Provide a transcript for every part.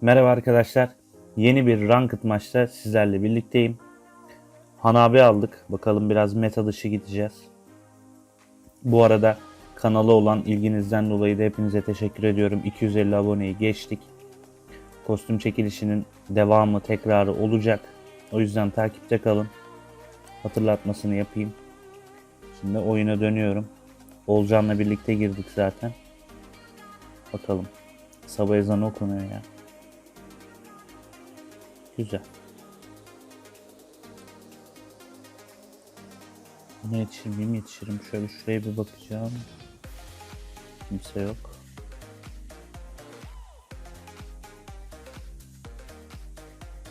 Merhaba arkadaşlar. Yeni bir Ranked maçta sizlerle birlikteyim. Hanabi aldık. Bakalım biraz meta dışı gideceğiz. Bu arada kanala olan ilginizden dolayı da hepinize teşekkür ediyorum. 250 aboneyi geçtik. Kostüm çekilişinin devamı, tekrarı olacak. O yüzden takipte kalın. Hatırlatmasını yapayım. Şimdi oyuna dönüyorum. Olcan'la birlikte girdik zaten. Bakalım. Sabah ezanı okunuyor ya. Güzel. Buna yetişir miyim? Yetişirim. Şöyle şuraya bir bakacağım. Kimse yok.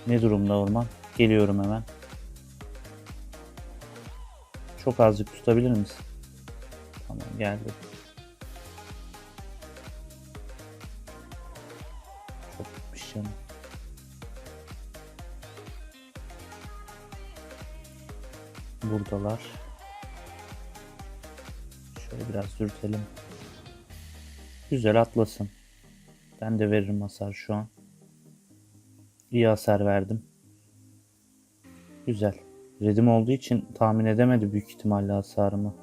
Ne durumda orman? Geliyorum hemen. Çok azıcık tutabilir misin? Tamam geldi. Buradalar. Şöyle biraz dürtelim. Güzel atlasın. Ben de veririm hasar şu an. İyi hasar verdim. Güzel. Redim olduğu için tahmin edemedi büyük ihtimalle hasarımı.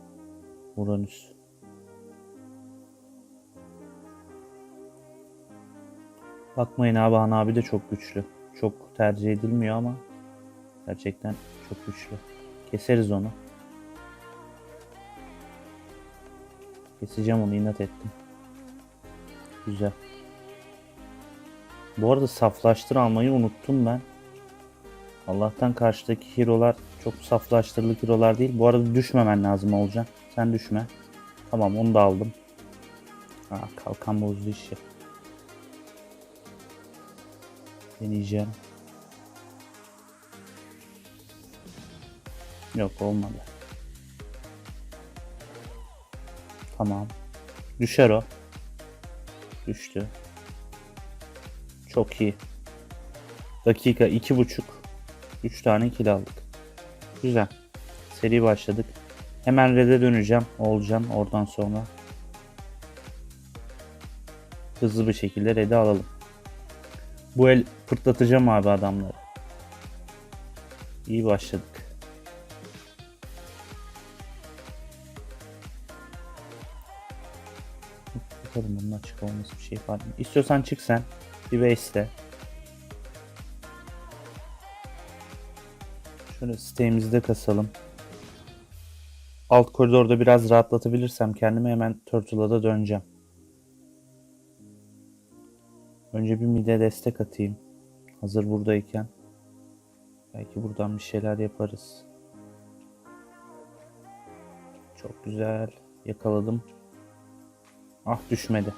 Uranüs. Bakmayın abi Han abi de çok güçlü. Çok tercih edilmiyor ama gerçekten çok güçlü. Keseriz onu. Keseceğim onu inat ettim. Güzel. Bu arada saflaştır almayı unuttum ben. Allah'tan karşıdaki hero'lar çok saflaştırılık hero'lar değil. Bu arada düşmemen lazım olacak. Sen düşme. Tamam onu da aldım. Aa, kalkan bozdu işi. Deneyeceğim. Yok olmadı. Tamam. Düşer o. Düştü. Çok iyi. Dakika iki buçuk. Üç tane kill aldık. Güzel. Seri başladık. Hemen red'e döneceğim. Olcan oradan sonra. Hızlı bir şekilde red'i alalım. Bu el fırtlatacağım abi adamları. İyi başladık. Bakalım bunun açık olması bir şey var mı? İstiyorsan çık sen. Base'le. Şöyle siteğimizi de kasalım. Alt koridorda biraz rahatlatabilirsem kendimi hemen Turtle'a da döneceğim. Önce bir mide destek atayım. Hazır buradayken. Belki buradan bir şeyler yaparız. Çok güzel. Yakaladım. Ah düşmedi.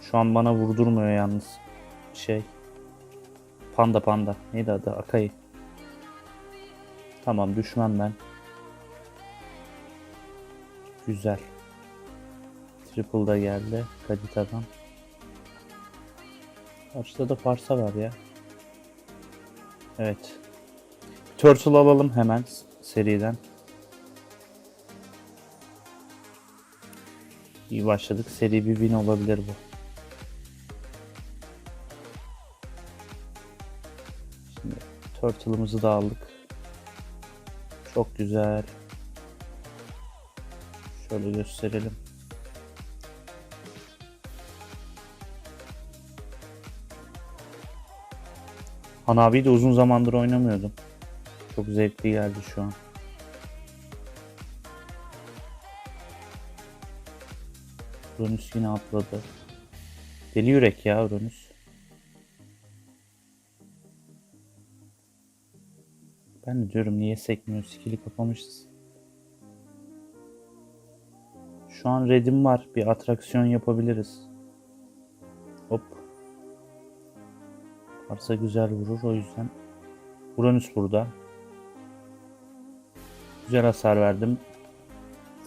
Şu an bana vurdurmuyor yalnız. Şey. Panda panda. Neydi adı? Akai. Tamam düşmem ben. Güzel. Triple da geldi. Kadita'dan. Karşıda da Farsa var ya. Evet. Turtle alalım hemen seriden. İyi başladık. Seri bir win olabilir bu. Şimdi Turtle'ımızı da aldık. Çok güzel. Şöyle gösterelim. Hanabi'yi de uzun zamandır oynamıyordum. Çok zevkli geldi şu an. Uranüs yine atladı. Deli yürek ya Uranüs. Ben de diyorum niye sekmiyor skill'i kapamışız. Şu an redim var. Bir atraksiyon yapabiliriz. Hop. Varsa güzel vurur o yüzden. Uranüs burada. Güzel hasar verdim.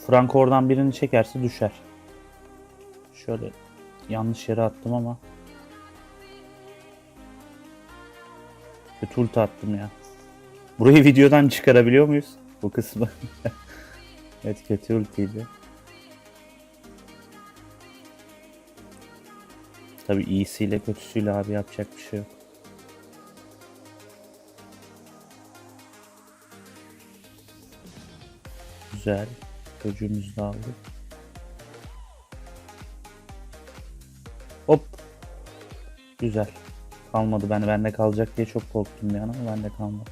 Frank oradan birini çekerse düşer. Şöyle yanlış yere attım ama. Kötü ulti attım ya. Burayı videodan çıkarabiliyor muyuz? Bu kısmı. evet kötü ultiydi. Tabi iyisiyle kötüsüyle abi yapacak bir şey yok. Güzel. Çocuğumuzu da aldık. Güzel. Kalmadı. Ben bende kalacak diye çok korktum bir an ama bende kalmadı.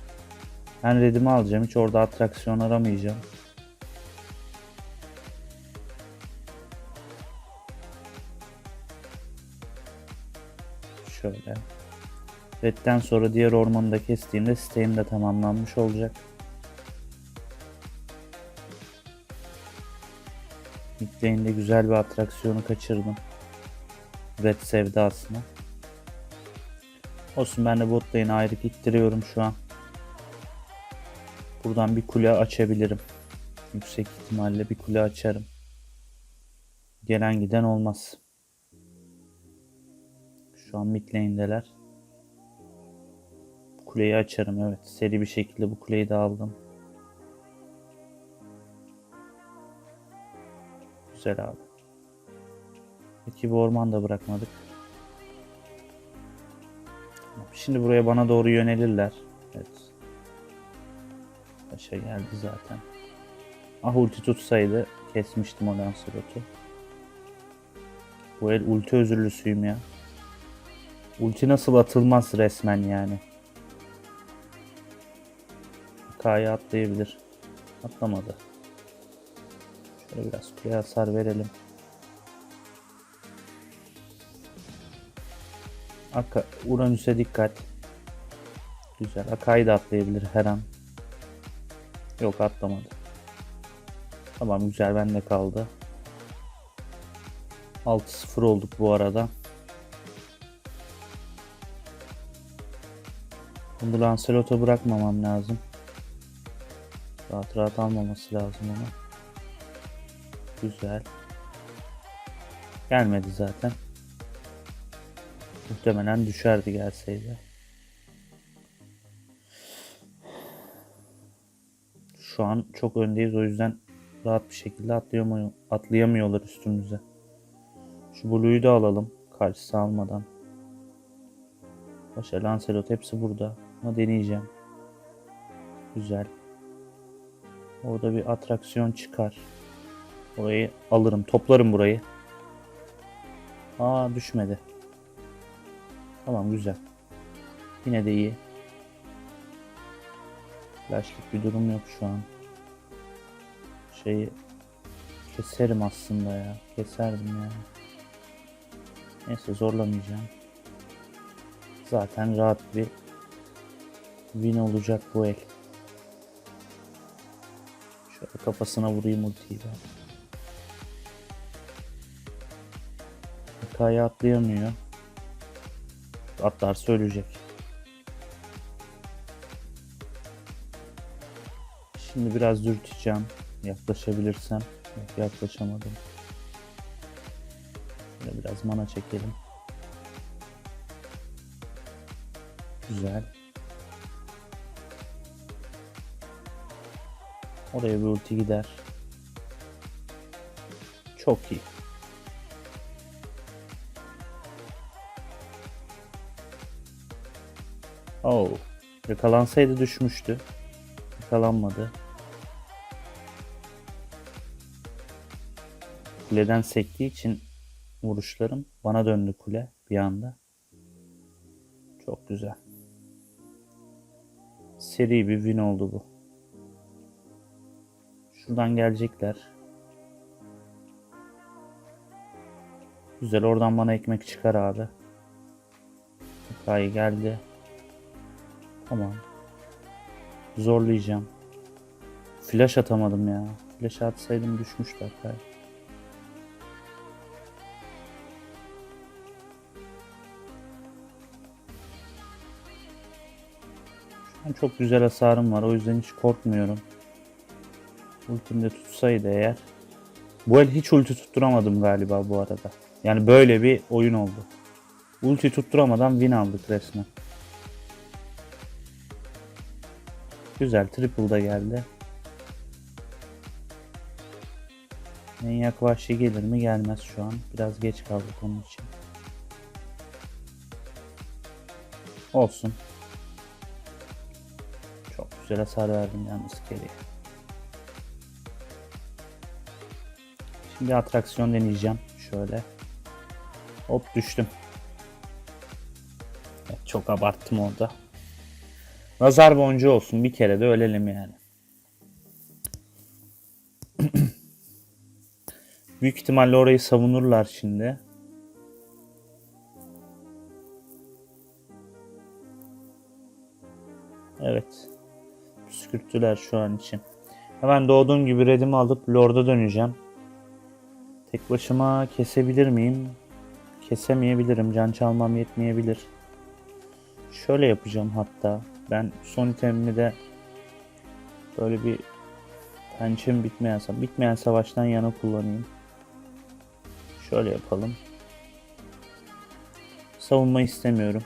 Ben redimi alacağım. Hiç orada atraksiyon aramayacağım. Şöyle. Redden sonra diğer ormanı da kestiğimde siteğim de tamamlanmış olacak. Midlane'de güzel bir atraksiyonu kaçırdım. Red sevdasına. Olsun ben de bot lane'e ayrı gittiriyorum şu an. Buradan bir kule açabilirim. Yüksek ihtimalle bir kule açarım. Gelen giden olmaz. Şu an mid lane'deler. Kuleyi açarım evet. Seri bir şekilde bu kuleyi de aldım. Güzel abi. Peki bu orman da bırakmadık. Şimdi buraya bana doğru yönelirler. Evet. Paşa geldi zaten. Ah ulti tutsaydı kesmiştim o Lancelot'u. Bu el ulti özürlüsüyüm ya. Ulti nasıl atılmaz resmen yani. K'ya atlayabilir. Atlamadı. Şöyle biraz kuleye hasar verelim. Aka, Uranüs'e dikkat. Güzel. Akai'yi de atlayabilir her an. Yok atlamadı. Tamam güzel bende kaldı. 6-0 olduk bu arada. Bunu Lancelot'a bırakmamam lazım. Rahat rahat almaması lazım onu. Güzel. Gelmedi zaten. Muhtemelen düşerdi gelseydi. Şu an çok öndeyiz o yüzden rahat bir şekilde atlayamıyor, atlayamıyorlar üstümüze. Şu Blue'yu da alalım karşısı almadan. Başa Lancelot hepsi burada. Ama deneyeceğim. Güzel. Orada bir atraksiyon çıkar. Orayı alırım. Toplarım burayı. Aa düşmedi. Tamam güzel. Yine de iyi. Flashlık bir durum yok şu an. Şeyi keserim aslında ya. Keserdim ya. Neyse zorlamayacağım. Zaten rahat bir win olacak bu el. Şöyle kafasına vurayım ultiyi ben. Hikaye atlayamıyor. Atlar söyleyecek. Şimdi biraz dürteceğim. Yaklaşabilirsem. Yaklaşamadım. Şöyle biraz mana çekelim. Güzel. Oraya bir ulti gider. Çok iyi. Oh. Yakalansaydı düşmüştü. Yakalanmadı. Kuleden sektiği için vuruşlarım bana döndü kule bir anda. Çok güzel. Seri bir win oldu bu. Şuradan gelecekler. Güzel oradan bana ekmek çıkar abi. Hikaye geldi. Tamam. Zorlayacağım. Flash atamadım ya. Flash atsaydım düşmüştü hatta. Şu an çok güzel hasarım var. O yüzden hiç korkmuyorum. Ultimde tutsaydı eğer. Bu el hiç ulti tutturamadım galiba bu arada. Yani böyle bir oyun oldu. Ulti tutturamadan win aldık resmen. Güzel triple da geldi. Manyak vahşi gelir mi gelmez şu an. Biraz geç kaldık onun için. Olsun. Çok güzel hasar verdim yalnız geriye. Şimdi atraksiyon deneyeceğim. Şöyle. Hop düştüm. Evet, çok abarttım orada. Nazar boncuğu olsun. Bir kere de ölelim yani. Büyük ihtimalle orayı savunurlar şimdi. Evet. Püskürttüler şu an için. Hemen doğduğum gibi redimi alıp Lord'a döneceğim. Tek başıma kesebilir miyim? Kesemeyebilirim. Can çalmam yetmeyebilir. Şöyle yapacağım hatta. Ben son itemimi de böyle bir pençem bitmeyen, bitmeyen savaştan yana kullanayım. Şöyle yapalım. Savunma istemiyorum.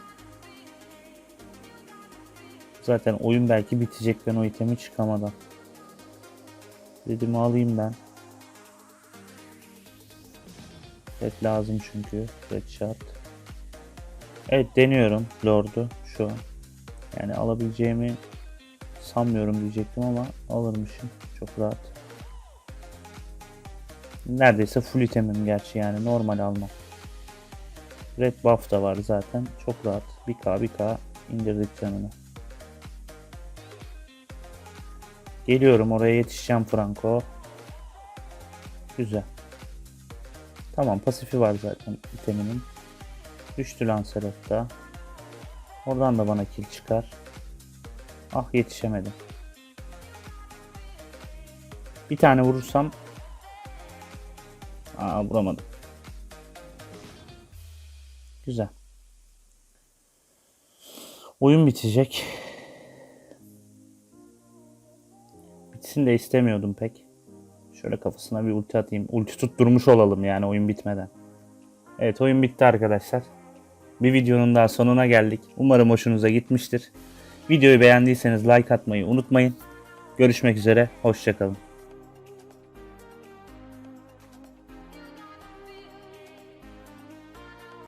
Zaten oyun belki bitecek ben o itemi çıkamadan. Dedim alayım ben. Red lazım çünkü. Red. Evet deniyorum Lord'u şu an. Yani alabileceğimi sanmıyorum diyecektim ama alırmışım. Çok rahat. Neredeyse full itemim gerçi yani normal almam. Red buff da var zaten. Çok rahat. 1k 1k indirdik canını. Geliyorum oraya yetişeceğim Franco. Güzel. Tamam pasifi var zaten iteminin. Düştü Lancelot da. Oradan da bana kill çıkar. Ah yetişemedim. Bir tane vurursam Aa vuramadım. Güzel. Oyun bitecek. Bitsin de istemiyordum pek. Şöyle kafasına bir ulti atayım. Ulti tutturmuş olalım yani oyun bitmeden. Evet oyun bitti arkadaşlar. Bir videonun daha sonuna geldik. Umarım hoşunuza gitmiştir. Videoyu beğendiyseniz like atmayı unutmayın. Görüşmek üzere. Hoşçakalın.